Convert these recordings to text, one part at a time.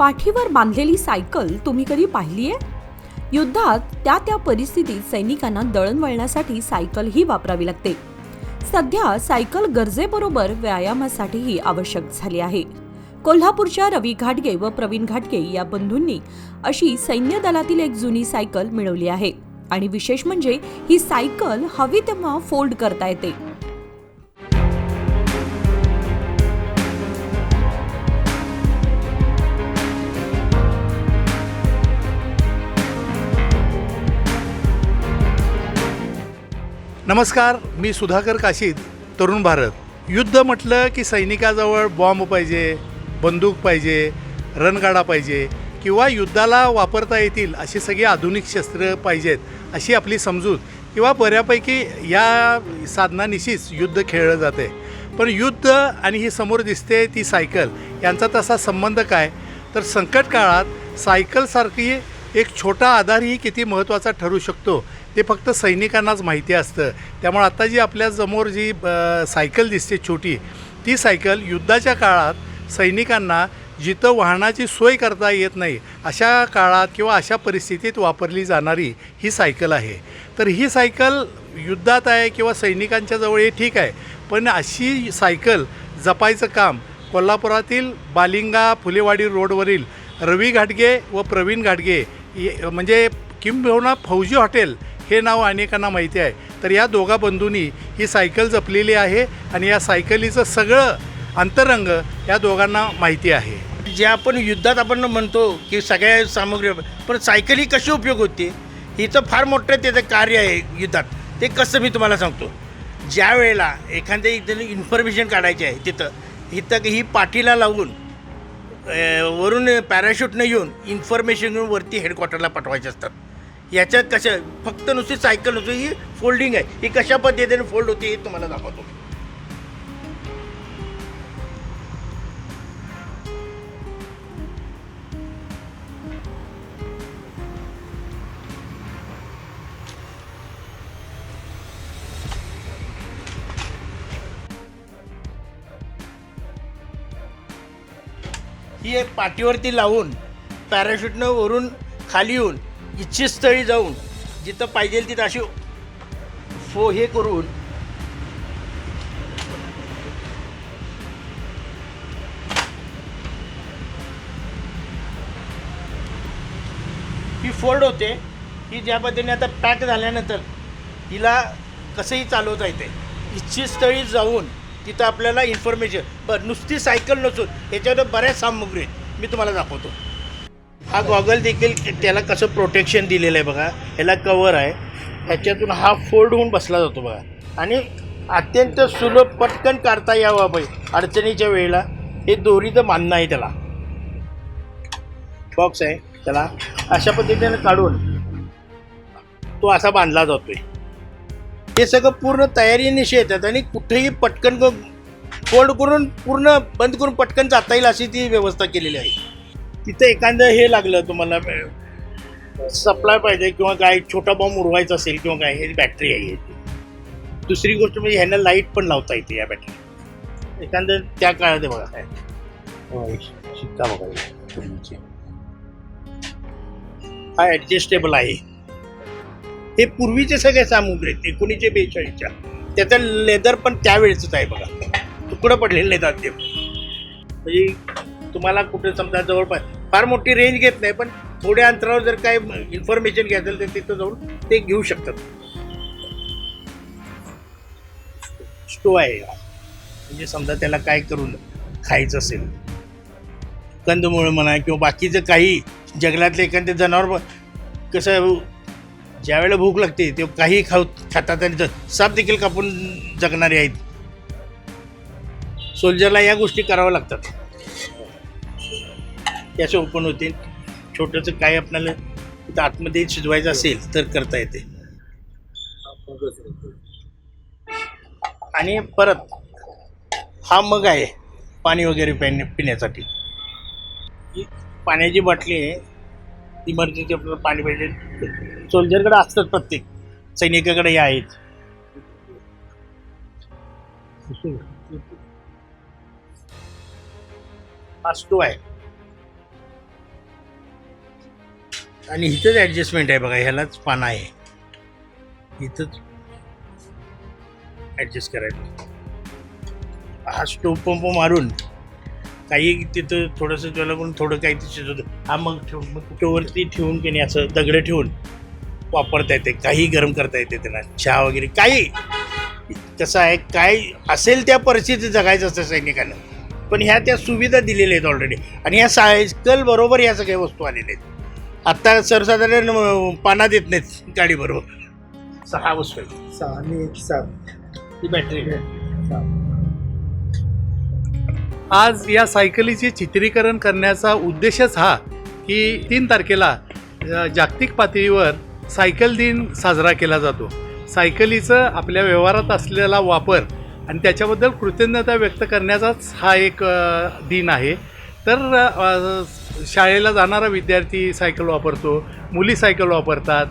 पाठीवर बांधलेली सायकल तुम्ही कधी पाहिली आहे? युद्धात त्या त्या परिस्थितीत सैनिकांना दळणवळणासाठी सायकल ही वापरावी लागते. सध्या सायकल गरजेबरोबर व्यायामासाठीही आवश्यक झाली आहे. कोल्हापूरच्या रवी घाटगे व प्रवीण घाटगे या बंधूंनी अशी सैन्य दलातील एक जुनी सायकल मिळवली आहे. आणि विशेष म्हणजे ही सायकल हवी तेव्हा फोल्ड करता येते. नमस्कार मी सुधाकर काशीद तरुण भारत. युद्ध म्हटलं की सैनिकाजवळ बॉम्ब पाहिजे बंदूक पाहिजे रणगाडा पाहिजे किंवा युद्धाला वापरता येतील अशी सगळी आधुनिक शस्त्र पाहिजेत अशी आपली समजूत किंवा बऱ्यापैकी या साधनानिशीच युद्ध खेळलं जाते. पण युद्ध आणि ही समोर दिसते ती सायकल यांचा तसा संबंध काय? तर संकट काळात सायकलसारखी एक छोटा आधारही किती महत्त्वाचा ठरू शकतो ते फक्त सैनिकांनाच माहिती असतं. त्यामुळे आता जी आपल्यासमोर जी सायकल दिसते छोटी ती सायकल युद्धाच्या काळात सैनिकांना जिथं वाहनाची सोय करता येत नाही अशा काळात किंवा अशा परिस्थितीत वापरली जाणारी ही सायकल आहे. तर ही सायकल युद्धात आहे किंवा सैनिकांच्या जवळ हे ठीक आहे पण अशी सायकल जपायचं काम कोल्हापुरातील बालिंगा फुलेवाडी रोडवरील रवी घाटगे व प्रवीण घाटगे म्हणजे किंबहुना फौजी हॉटेल हे नाव अनेकांना माहिती आहे. तर या दोघा बंधूंनी ही सायकल जपलेली आहे आणि या सायकलीचं सगळं अंतरंग या दोघांना माहिती आहे. जे आपण युद्धात आपण म्हणतो की सगळ्या सामग्री पण सायकल ही कशी उपयोग होते? हिचं फार मोठं त्याचं कार्य आहे युद्धात. ते कसं मी तुम्हाला सांगतो. ज्या वेळेला एखाद्या इथं इन्फॉर्मेशन काढायची आहे तिथं इथं ही पाठीला लावून वरून पॅराशूटनं येऊन इन्फॉर्मेशन घेऊन वरती हेडक्वार्टरला पाठवायचे असतात. याच्यात कसं फक्त नुसती सायकल नुसती ही फोल्डिंग आहे. ही कशा पद्धतीने फोल्ड होते हे तुम्हाला दाखवतो ही एक पाठीवरती लावून पॅराशूटनं वरून खाली येऊन इच्छितस्थळी जाऊन जिथं पाहिजे तिथं अशी फो हे करून ही फोल्ड होते. ही ज्या पद्धतीने आता पॅक झाल्यानंतर हिला कसंही चालवता येते. इच्छितस्थळी जाऊन तिथं आपल्याला इन्फॉर्मेशन बरं नुसती सायकल नसून याच्यावर बऱ्याच सामग्री आहेत. मी तुम्हाला दाखवतो. हा गॉगल देखील त्याला कसं प्रोटेक्शन दिलेलं आहे बघा. ह्याला कवर आहे. ह्याच्यातून हा फोल्ड होऊन बसला जातो बघा. आणि अत्यंत सुलभ पटकन काढता यावा पाहिजे अडचणीच्या वेळेला. हे दोरीचं मानणं आहे त्याला. बॉक्स आहे. त्याला अशा पद्धतीने काढून तो असा बांधला जातोय. हे सगळं पूर्ण तयारीनिशी येतात आणि कुठेही पटकन फोल्ड करून पूर्ण बंद करून पटकन जाता येईल अशी ती व्यवस्था केलेली आहे. तिथं एखादं हे लागलं तुम्हाला सप्लाय पाहिजे किंवा काय छोटा बॉम्ब उडवायचा असेल किंवा काय हे बॅटरी आहे. दुसरी गोष्ट म्हणजे ह्यांना लाइट पण लावता येते या बॅटरी एखादं त्या काळात बघा. काय हो, शिक्का बघा. हा ॲडजस्टेबल आहे. हे पूर्वीचे सगळे सामुग्री आहेत एकोणीसशे बेचाळीसच्या. त्याचं लेदर पण त्यावेळेचंच आहे बघा. तुकडं पडलेले आहेत ते. म्हणजे तुम्हाला कुठे समजा जवळपास फार मोठी रेंज घेत नाही पण थोड्या अंतरावर जर काय इन्फॉर्मेशन घ्यायचं तर तिथं जाऊन ते घेऊ शकतात. स्टो आहे. हा. म्हणजे समजा त्याला काय करून खायचं असेल. कंदमुळं म्हणा किंवा बाकीचं काही जंगलातले एखादे जनावर कसं ज्यावेळेला भूक लागते ते काही खाऊ खातात आणि साप देखील कापून जगणारे आहेत. सोल्जरला या गोष्टी कराव्या लागतात. त्याचे ओपन होतील छोटंसं काय आपल्याला तिथं आतमध्ये शिजवायचं असेल तर करता येते. आणि परत हा मग आहे पाणी वगैरे पिण्या पिण्यासाठी. ही पाण्याची बाटली आहे. इमर्जन्सी आपल्याला पाणी पाहिजे. सोल्जरकडे असतात प्रत्येक. सैनिकाकडे या आहेत. हा स्टो आहे. आणि इथंच ॲडजस्टमेंट आहे बघा ह्यालाच पानं आहे. इथंच ॲडजस्ट करायचं. हा स्टोव पंप मारून काही तिथं थोडंसं त्याला करून थोडं काही तिथे होतं हा मग ठेवून मग कुठेवरती ठेवून की नाही असं दगडं ठेवून वापरता येते. काही गरम करता येते त्यांना चहा वगैरे काही. कसं आहे काय असेल त्या परिस्थितीत जगायचं असतं सैनिकांना. पण ह्या त्या सुविधा दिलेल्या आहेत ऑलरेडी आणि ह्या सायकल बरोबर ह्या सगळ्या वस्तू आलेल्या आहेत. आत्ता सर्वसाधारण पाना देत नाहीत गाडी बरोबर सहा वस्तू आहेत सहा आणि एक सात. ही बॅटरी आज या सायकलीचे चित्रीकरण करण्याचा उद्देशच हा की तीन तारखेला अ, जागतिक पातळीवर सायकल दिन साजरा केला जातो. सायकलीचं आपल्या व्यवहारात असलेला वापर आणि त्याच्याबद्दल कृतज्ञता व्यक्त करण्याचाच हा एक अ, दिन आहे. तर अ, शाळेला जाणारा विद्यार्थी सायकल वापरतो मुली सायकल वापरतात.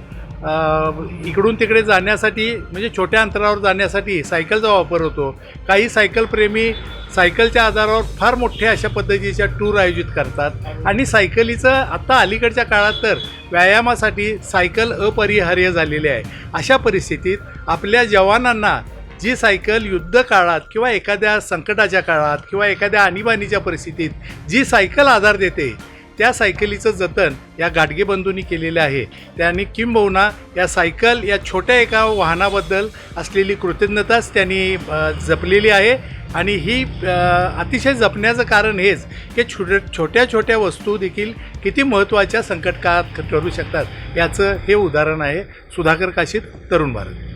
इकडून तिकडे जाण्यासाठी म्हणजे छोट्या अंतरावर जाण्यासाठी सायकलचा वापर होतो. काही सायकलप्रेमी सायकलच्या आधारावर फार मोठ्या अशा पद्धतीच्या टूर आयोजित करतात. आणि सायकलीचं आत्ता अलीकडच्या काळात तर व्यायामासाठी सायकल अपरिहार्य झालेली आहे. अशा परिस्थितीत आपल्या जवानांना जी सायकल युद्ध काळात किंवा एखाद्या संकटाच्या काळात किंवा एखाद्या आणीबाणीच्या परिस्थितीत जी सायकल आधार देते त्या सायकलीचं जतन या गाडगे बंधूंनी केलेलं आहे. त्यांनी किंबहुना या सायकल या छोट्या एका वाहनाबद्दल असलेली कृतज्ञताच त्यांनी जपलेली आहे. आणि ही अतिशय जपण्याचं कारण हेच की छोट्या छोट्या छोट्या वस्तू देखील किती महत्त्वाच्या संकटकाळात ठरू शकतात. याचं हे उदाहरण आहे सुधाकर काशीत तरुण भारत.